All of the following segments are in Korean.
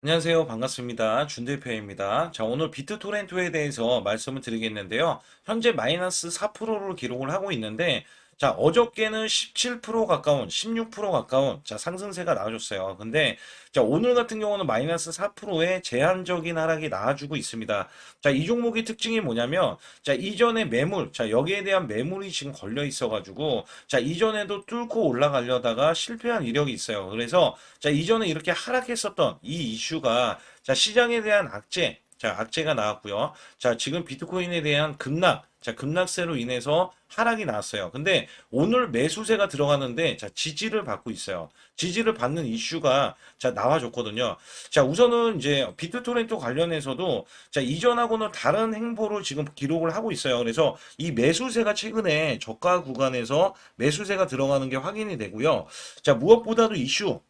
안녕하세요. 반갑습니다. 준 대표입니다. 자, 오늘 비트토렌토에 대해서 말씀을 드리겠는데요. 현재 마이너스 4%를 기록을 하고 있는데, 자, 어저께는 17% 가까운, 16% 가까운, 자, 상승세가 나와줬어요. 근데, 자, 오늘 같은 경우는 마이너스 4%의 제한적인 하락이 나와주고 있습니다. 자, 이 종목의 특징이 뭐냐면, 자, 이전에 매물, 자, 여기에 대한 매물이 지금 걸려 있어 가지고, 자, 이전에도 뚫고 올라가려다가 실패한 이력이 있어요. 그래서, 자, 이전에 이렇게 하락했었던 이 이슈가 자, 시장에 대한 악재, 자, 악재가 나왔고요. 자, 지금 비트코인에 대한 급락, 자, 급락세로 인해서 하락이 나왔어요. 근데 오늘 매수세가 들어가는데 자, 지지를 받고 있어요. 지지를 받는 이슈가 자, 나와줬거든요. 자, 우선은 이제 비트토렌토 관련해서도 자, 이전하고는 다른 행보를 지금 기록을 하고 있어요. 그래서 이 매수세가 최근에 저가 구간에서 매수세가 들어가는 게 확인이 되고요. 자, 무엇보다도 이슈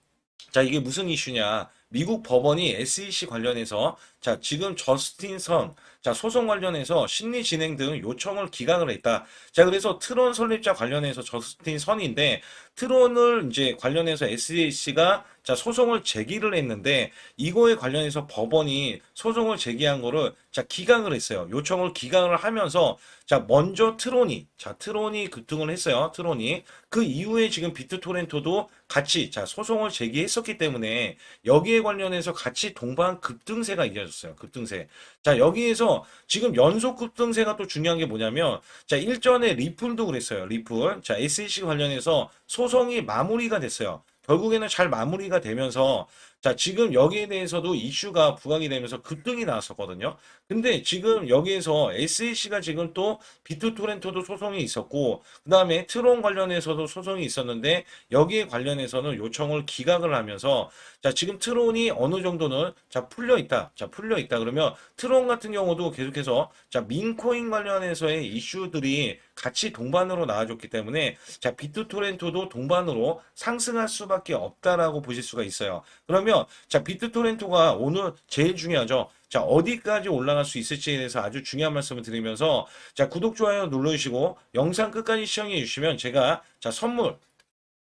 자, 이게 무슨 이슈냐? 미국 법원이 SEC 관련해서 자, 지금 저스틴 선, 자, 소송 관련해서 심리 진행 등 요청을 기각을 했다. 자, 그래서 트론 설립자 관련해서 저스틴 선인데 트론을 이제 관련해서 SEC가 자, 소송을 제기를 했는데 이거에 관련해서 법원이 소송을 제기한 거를 자, 기각을 했어요. 요청을 기각을 하면서 자, 먼저 트론이 자, 트론이 급등을 했어요. 트론이 그 이후에 지금 비트 토렌토도 같이 자, 소송을 제기했었기 때문에 여기에 관련해서 같이 동반 급등세가 이어졌어요. 급등세. 자, 여기에서 지금 연속 급등세가 또 중요한 게 뭐냐면 자, 일전에 리플도 그랬어요. 리플. 자, SEC 관련해서 소송이 마무리가 됐어요. 결국에는 잘 마무리가 되면서 자, 지금 여기에 대해서도 이슈가 부각이 되면서 급등이 나왔었거든요. 근데 지금 여기에서 SEC가 지금 또 비트 토렌토도 소송이 있었고, 그 다음에 트론 관련해서도 소송이 있었는데, 여기에 관련해서는 요청을 기각을 하면서, 자, 지금 트론이 어느 정도는, 자, 풀려 있다. 자, 풀려 있다. 그러면 트론 같은 경우도 계속해서, 자, 민코인 관련해서의 이슈들이 같이 동반으로 나와줬기 때문에, 자, 비트 토렌토도 동반으로 상승할 수밖에 없다라고 보실 수가 있어요. 그러면, 자, 비트 토렌토가 오늘 제일 중요하죠. 자, 어디까지 올라갈 수 있을지에 대해서 아주 중요한 말씀을 드리면서, 자, 구독, 좋아요 눌러주시고, 영상 끝까지 시청해 주시면 제가, 자, 선물,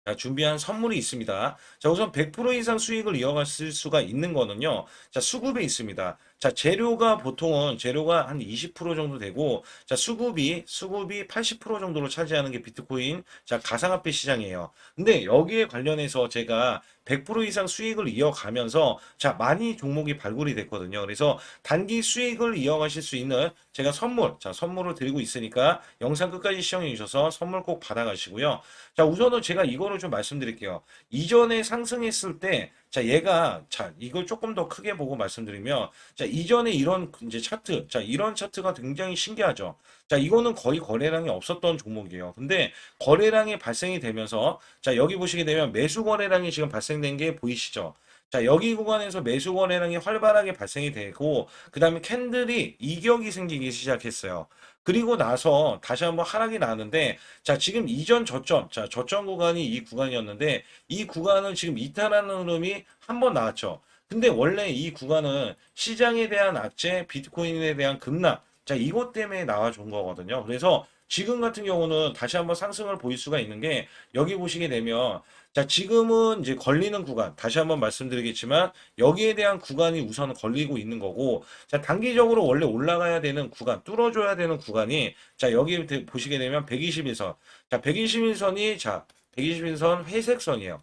자, 준비한 선물이 있습니다. 자, 우선 100% 이상 수익을 이어갔을 수가 있는 거는요. 자, 수급에 있습니다. 자, 재료가 보통은 재료가 한 20% 정도 되고, 자, 수급이, 수급이 80% 정도로 차지하는 게 비트코인, 자, 가상화폐 시장이에요. 근데 여기에 관련해서 제가 100% 이상 수익을 이어가면서, 자, 많이 종목이 발굴이 됐거든요. 그래서 단기 수익을 이어가실 수 있는 제가 선물, 자, 선물을 드리고 있으니까 영상 끝까지 시청해 주셔서 선물 꼭 받아 가시고요. 자, 우선은 제가 이거를 좀 말씀드릴게요. 이전에 상승했을 때, 자, 얘가, 자, 이걸 조금 더 크게 보고 말씀드리면, 자, 이전에 이런 이제 차트, 자, 이런 차트가 굉장히 신기하죠. 자, 이거는 거의 거래량이 없었던 종목이에요. 근데 거래량이 발생이 되면서, 자, 여기 보시게 되면 매수 거래량이 지금 발생된 게 보이시죠? 자, 여기 구간에서 매수 거래량이 활발하게 발생이 되고, 그 다음에 캔들이 이격이 생기기 시작했어요. 그리고 나서 다시 한번 하락이 나는데, 자, 지금 이전 저점, 자, 저점 구간이 이 구간이었는데, 이 구간은 지금 이탈하는 흐름이 한 번 나왔죠. 근데 원래 이 구간은 시장에 대한 악재, 비트코인에 대한 급락, 자, 이것 때문에 나와준 거거든요. 그래서 지금 같은 경우는 다시 한번 상승을 보일 수가 있는 게, 여기 보시게 되면, 자, 지금은 이제 걸리는 구간, 다시 한번 말씀드리겠지만, 여기에 대한 구간이 우선 걸리고 있는 거고, 자, 단기적으로 원래 올라가야 되는 구간, 뚫어줘야 되는 구간이, 자, 여기 대- 보시게 되면 121선. 자, 121선이, 자, 121선 회색 선이에요.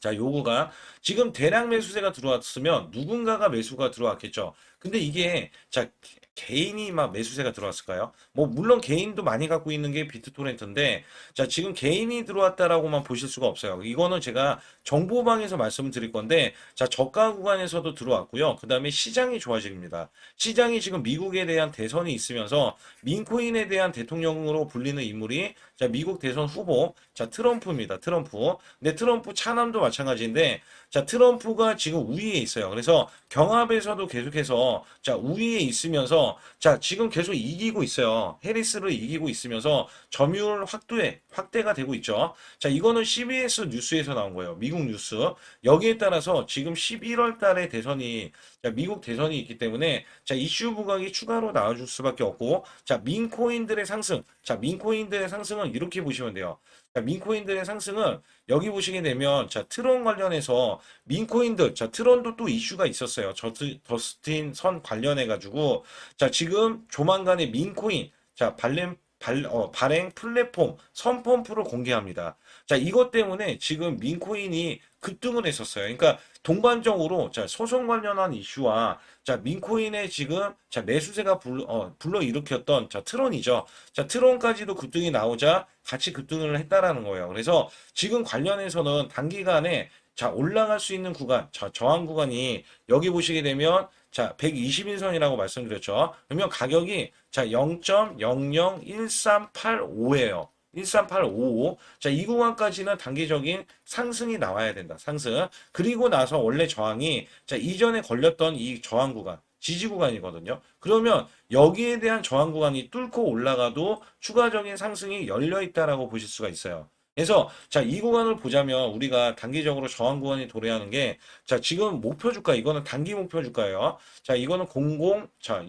자, 요구가 지금 대량 매수세가 들어왔으면 누군가가 매수가 들어왔겠죠. 근데 이게 자 개인이 막 매수세가 들어왔을까요? 뭐 물론 개인도 많이 갖고 있는 게 비트토렌트인데 자 지금 개인이 들어왔다라고만 보실 수가 없어요. 이거는 제가 정보방에서 말씀을 드릴 건데 자 저가 구간에서도 들어왔고요. 그 다음에 시장이 좋아집니다. 시장이 지금 미국에 대한 대선이 있으면서 민코인에 대한 대통령으로 불리는 인물이 자 미국 대선 후보 자 트럼프입니다. 트럼프. 근데 트럼프 차남도 마찬가지인데 자 트럼프가 지금 우위에 있어요. 그래서 경합에서도 계속해서 자 우위에 있으면서 자 지금 계속 이기고 있어요. 해리스를 이기고 있으면서 점유율 확대 확대가 되고 있죠. 자 이거는 CBS 뉴스에서 나온 거예요. 미국 뉴스. 여기에 따라서 지금 11월 달에 대선이 자 미국 대선이 있기 때문에 자 이슈 부각이 추가로 나와줄 수밖에 없고 자 민코인들의 상승 자 민코인들의 상승은 이렇게 보시면 돼요. 자 민코인들의 상승은 여기 보시게 되면 자 트론 관련해서. 민코인들, 자, 트론도 또 이슈가 있었어요. 저스, 더스틴 선 관련해 가지고, 자, 지금 조만간에 민코인, 자, 발렌, 발, 어, 발행 플랫폼 선펌프를 공개합니다. 자, 이것 때문에 지금 민코인이 급등을 했었어요. 그러니까 동반적으로 자, 소송 관련한 이슈와 자, 민코인의 지금 자, 매수세가 불, 어, 불러 일으켰던 자, 트론이죠. 자, 트론까지도 급등이 나오자 같이 급등을 했다라는 거예요. 그래서 지금 관련해서는 단기간에 자, 올라갈 수 있는 구간, 자, 저항 구간이 여기 보시게 되면 자, 121선이라고 말씀드렸죠. 그러면 가격이 자, 0.001385예요. 13855. 자, 이 구간까지는 단기적인 상승이 나와야 된다. 상승. 그리고 나서 원래 저항이 자, 이전에 걸렸던 이 저항 구간, 지지 구간이거든요. 그러면 여기에 대한 저항 구간이 뚫고 올라가도 추가적인 상승이 열려 있다라고 보실 수가 있어요. 그래서 자, 이 구간을 보자면 우리가 단기적으로 저항 구간이 도래하는 게 자, 지금 목표 주가 이거는 단기 목표 주가예요. 자, 이거는 00 자,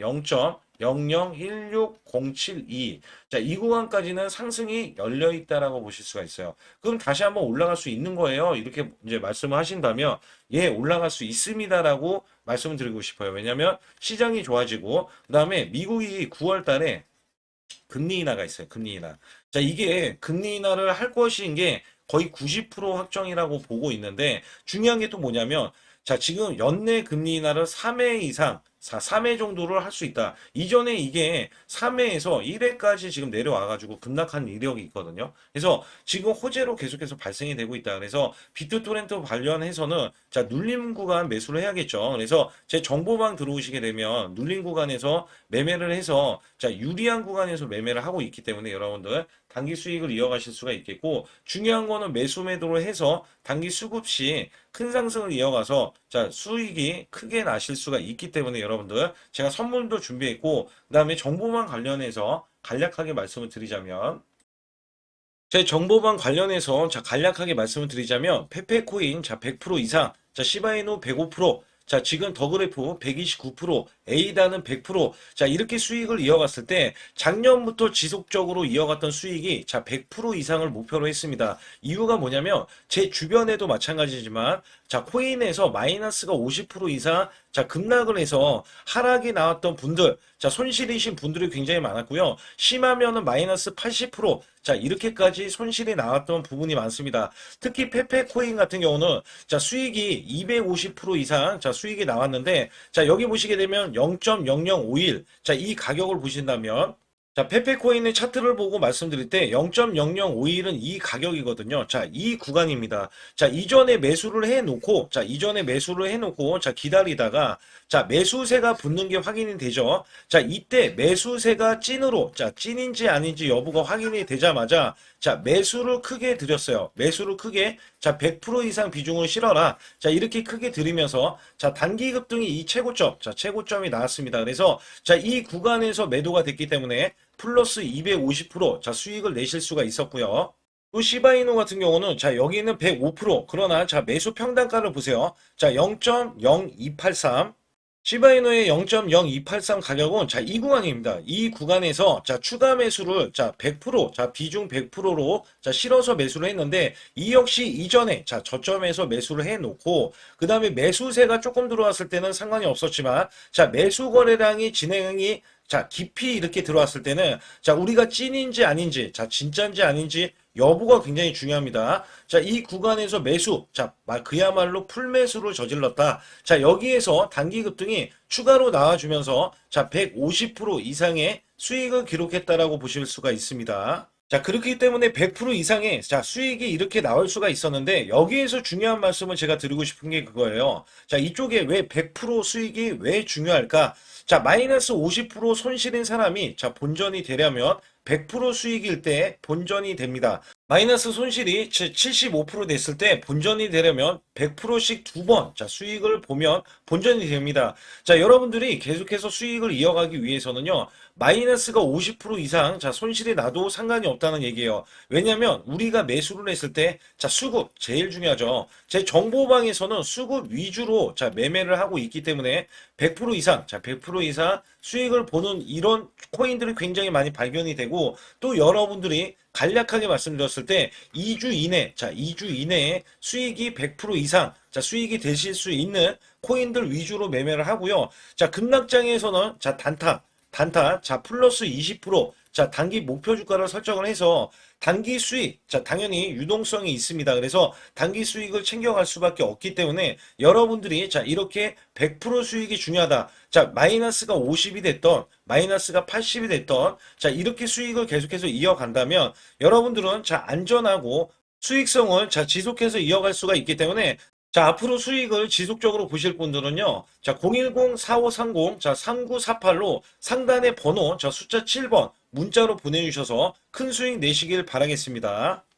0.0016072. 자, 이 구간까지는 상승이 열려 있다라고 보실 수가 있어요. 그럼 다시 한번 올라갈 수 있는 거예요. 이렇게 이제 말씀을 하신다면 예, 올라갈 수 있습니다라고 말씀을 드리고 싶어요. 왜냐하면 시장이 좋아지고 그다음에 미국이 9월 달에 금리 인하가 있어요. 금리 인하. 자, 이게 금리 인하를 할 것인 게 거의 90% 확정이라고 보고 있는데 중요한 게 또 뭐냐면 자, 지금 연내 금리 인하를 3회 이상, 3회 정도를 할 수 있다. 이전에 이게 3회에서 1회까지 지금 내려와가지고 급락한 이력이 있거든요. 그래서 지금 호재로 계속해서 발생이 되고 있다. 그래서 비트 토렌트 관련해서는 자, 눌림 구간 매수를 해야겠죠. 그래서 제 정보방 들어오시게 되면 눌림 구간에서 매매를 해서 자, 유리한 구간에서 매매를 하고 있기 때문에 여러분들 단기 수익을 이어가실 수가 있겠고 중요한 거는 매수 매도를 해서 단기 수급 시 큰 상승을 이어가서 자, 수익이 크게 나실 수가 있기 때문에 여러분들 제가 선물도 준비했고 그다음에 정보만 관련해서 간략하게 말씀을 드리자면 제 정보방 관련해서 자 간략하게 말씀을 드리자면 페페코인 자 100% 이상 자 시바이노 105% 자, 지금 더그래프 129%, 에이다는 100%. 자, 이렇게 수익을 이어갔을 때 작년부터 지속적으로 이어갔던 수익이 자, 100% 이상을 목표로 했습니다. 이유가 뭐냐면 제 주변에도 마찬가지지만 자, 코인에서 마이너스가 50% 이상 자, 급락을 해서 하락이 나왔던 분들, 자, 손실이신 분들이 굉장히 많았고요. 심하면은 마이너스 80%, 자, 이렇게까지 손실이 나왔던 부분이 많습니다. 특히 페페코인 같은 경우는 자, 수익이 250% 이상 자, 수익이 나왔는데 자, 여기 보시게 되면 0.0051. 자, 이 가격을 보신다면 자, 페페코인의 차트를 보고 말씀드릴 때 0.0051은 이 가격이거든요. 자, 이 구간입니다. 자, 이전에 매수를 해 놓고 자, 이전에 매수를 해 놓고 자, 기다리다가 자, 매수세가 붙는 게 확인이 되죠. 자, 이때 매수세가 찐으로 자, 찐인지 아닌지 여부가 확인이 되자마자 자, 매수를 크게 드렸어요. 매수를 크게 자, 100% 이상 비중을 실어라. 자, 이렇게 크게 들이면서 자, 단기 급등이 이 최고점, 자, 최고점이 나왔습니다. 그래서 자, 이 구간에서 매도가 됐기 때문에 플러스 250% 자, 수익을 내실 수가 있었고요. 또 시바이노 같은 경우는 자 여기는 105% 그러나 자 매수 평단가를 보세요. 자 0.0283 시바이노의 0.0283 가격은 자 이 구간입니다. 이 구간에서 자 추가 매수를 자 100%자 비중 100%로 자 실어서 매수를 했는데 이 역시 이전에 자 저점에서 매수를 해 놓고 그다음에 매수세가 조금 들어왔을 때는 상관이 없었지만 자 매수 거래량이 진행이 자 깊이 이렇게 들어왔을 때는 자 우리가 찐인지 아닌지 자 진짜인지 아닌지 여부가 굉장히 중요합니다. 자, 이 구간에서 매수, 자, 마- 그야말로 풀매수를 저질렀다. 자, 여기에서 단기 급등이 추가로 나와주면서 자, 150% 이상의 수익을 기록했다라고 보실 수가 있습니다. 자, 그렇기 때문에 100% 이상의 자, 수익이 이렇게 나올 수가 있었는데 여기에서 중요한 말씀을 제가 드리고 싶은 게 그거예요. 자, 이쪽에 왜 100% 수익이 왜 중요할까? 자, 마이너스 50% 손실인 사람이 자, 본전이 되려면 100% 수익일 때 본전이 됩니다. 마이너스 손실이 75% 됐을 때 본전이 되려면 100%씩 두 번, 자, 수익을 보면 본전이 됩니다. 자, 여러분들이 계속해서 수익을 이어가기 위해서는요, 마이너스가 50% 이상, 자, 손실이 나도 상관이 없다는 얘기예요. 왜냐면, 우리가 매수를 했을 때, 자, 수급, 제일 중요하죠. 제 정보방에서는 수급 위주로, 자, 매매를 하고 있기 때문에 100% 이상, 자, 100% 이상 수익을 보는 이런 코인들이 굉장히 많이 발견이 되고, 또 여러분들이 간략하게 말씀드렸을 때 2주 이내, 자, 2주 이내에 수익이 100% 이상, 자, 수익이 되실 수 있는 코인들 위주로 매매를 하고요. 자, 급락장에서는 자, 단타, 단타, 자, 플러스 20%, 자, 단기 목표 주가를 설정을 해서 단기 수익, 자, 당연히 유동성이 있습니다. 그래서 단기 수익을 챙겨갈 수밖에 없기 때문에 여러분들이 자, 이렇게 100% 수익이 중요하다. 자, 마이너스가 50이 됐던, 마이너스가 80이 됐던, 자, 이렇게 수익을 계속해서 이어간다면 여러분들은 자, 안전하고 수익성을 자, 지속해서 이어갈 수가 있기 때문에 자, 앞으로 수익을 지속적으로 보실 분들은요. 자, 010-4530, 자, 3948로 상단의 번호, 자, 숫자 7번 문자로 보내주셔서 큰 수익 내시길 바라겠습니다.